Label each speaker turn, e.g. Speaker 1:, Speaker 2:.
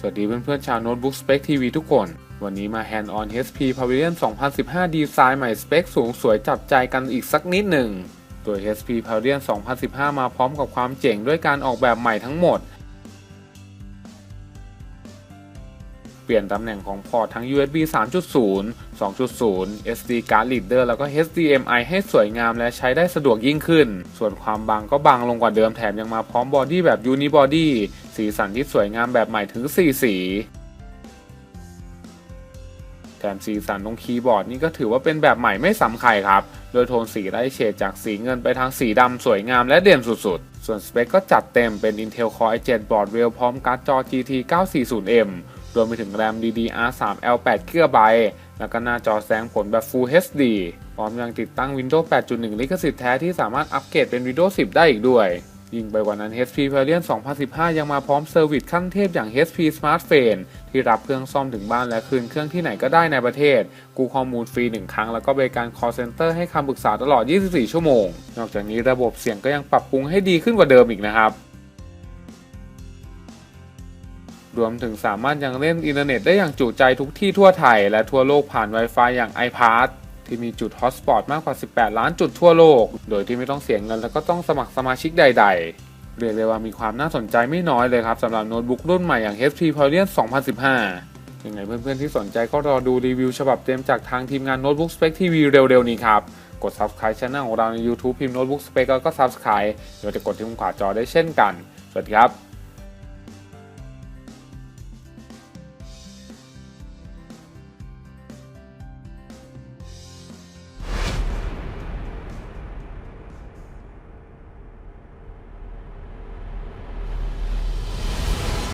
Speaker 1: สวัสดีเพื่อนๆชาวโน้ตบุ๊ก Spec TV ทุกคน วันนี้มา Hand on HP Pavilion 2015 ดีไซน์ใหม่สเปคสูงสวยจับใจกันอีกสักนิดหนึ่ง ตัว HP Pavilion 2015 มาพร้อมกับความเจ๋งด้วยการออกแบบใหม่ทั้งหมด เปลี่ยนตำแหน่งของพอร์ตทั้ง USB 3.0 2.0 SD card reader แล้วก็ HDMI ให้สวยงามและใช้ได้สะดวกยิ่งขึ้น ส่วนความบางก็บางลงกว่าเดิมแถมยังมาพร้อมบอดี้แบบ Unibody สีสันที่สวยงามแบบใหม่ถึง 4 สีแถมสีสันตรงคีย์บอร์ดนี่ก็ถือว่าเป็นแบบใหม่ไม่ซ้ำใครครับ โดยโทนสีไล่เฉดจากสีเงินไปทางสีดำสวยงามและเด่นสุดๆ ส่วนสเปคก็จัดเต็มเป็น Intel Core i7 บอร์ดเรลพร้อมการ์ดจอ GT 940M รวมไปถึงแรม DDR3 L8 GB แล้วก็หน้าจอแสดงผลแบบ Full HD พร้อมยังติดตั้ง Windows 8.1 ลิขสิทธิ์แท้ที่สามารถอัปเกรดเป็น Windows 10 ได้อีกด้วย ยิ่งไปกว่านั้น HP Pavilion 2015 ยังมาพร้อมเซอร์วิสขั้นเทพอย่าง HP Smart f r i e n d ที่รับเครื่องซ่อมถึงบ้านและคืนเครื่องที่ไหนก็ได้ในประเทศ กู้ข้อมูลฟรี 1 ครั้งแล้วก็บริการ call center ให้คำปรึกษาตลอด 24 ชั่วโมง นอกจากนี้ระบบเสียงก็ยังปรับปรุงให้ดีขึ้นกว่าเดิมอีกนะครับ รวมถึงสามารถยังเล่นอินเทอร์เน็ตได้อย่างจุใจทุกที่ทั่วไทย และทั่วโลกผ่าน Wi-Fi อย่าง iPass ที่มีจุดฮอตสปอตมากกว่า 18 ล้านจุดทั่วโลก โดยที่ไม่ต้องเสียเงินแล้วก็ต้องสมัครสมาชิกใด ๆ เรียกได้ว่ามีความน่าสนใจไม่น้อยเลยครับสำหรับโน้ตบุ๊กรุ่นใหม่อย่าง HP Pavilion 2015 ยังไงเพื่อนๆที่สนใจก็รอดูรีวิวฉบับเต็มจากทางทีมงาน Notebook Spec TV เร็วๆ นี้ครับ กด Subscribe Channel ของเราใน YouTube พิมพ์ Notebook Spec แล้วก็ Subscribe เดี๋ยวจะกดที่มุมขวาจอได้เช่นกัน สวัสดีครับ